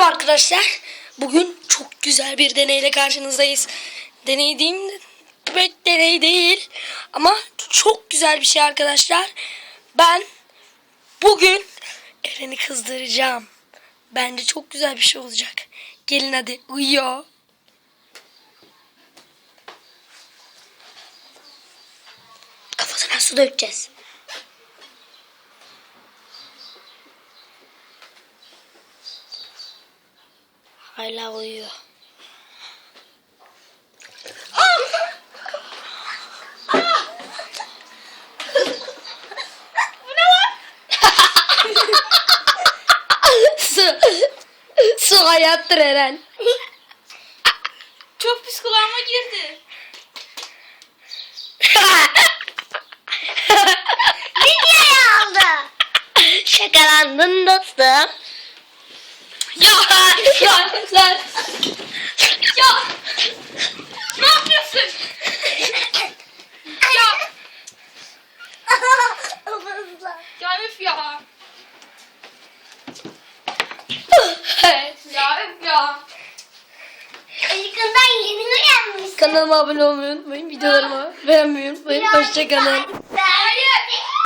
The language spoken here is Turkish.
arkadaşlar. Bugün çok güzel bir deneyle karşınızdayız. Deney diyeyim pek deney değil. Ama çok güzel bir şey arkadaşlar. Ben bugün Eren'i kızdıracağım. Bence çok güzel bir şey olacak. Gelin hadi uyuyor. Kafasına su dökeceğiz. Hala uyuyor. su, su hayattır Eren. Çok pis kulağıma girdi. Videoyu aldı. Şakalandın dostum. Ya sen. Ya. Ne yapıyorsun? Ya. Ya üf ya. Ya üf ya. Uykundan yeni uyanmış. Kanalıma abone olmayı unutmayın. Videolarımı beğenmeyi unutmayın. Hoşçakalın.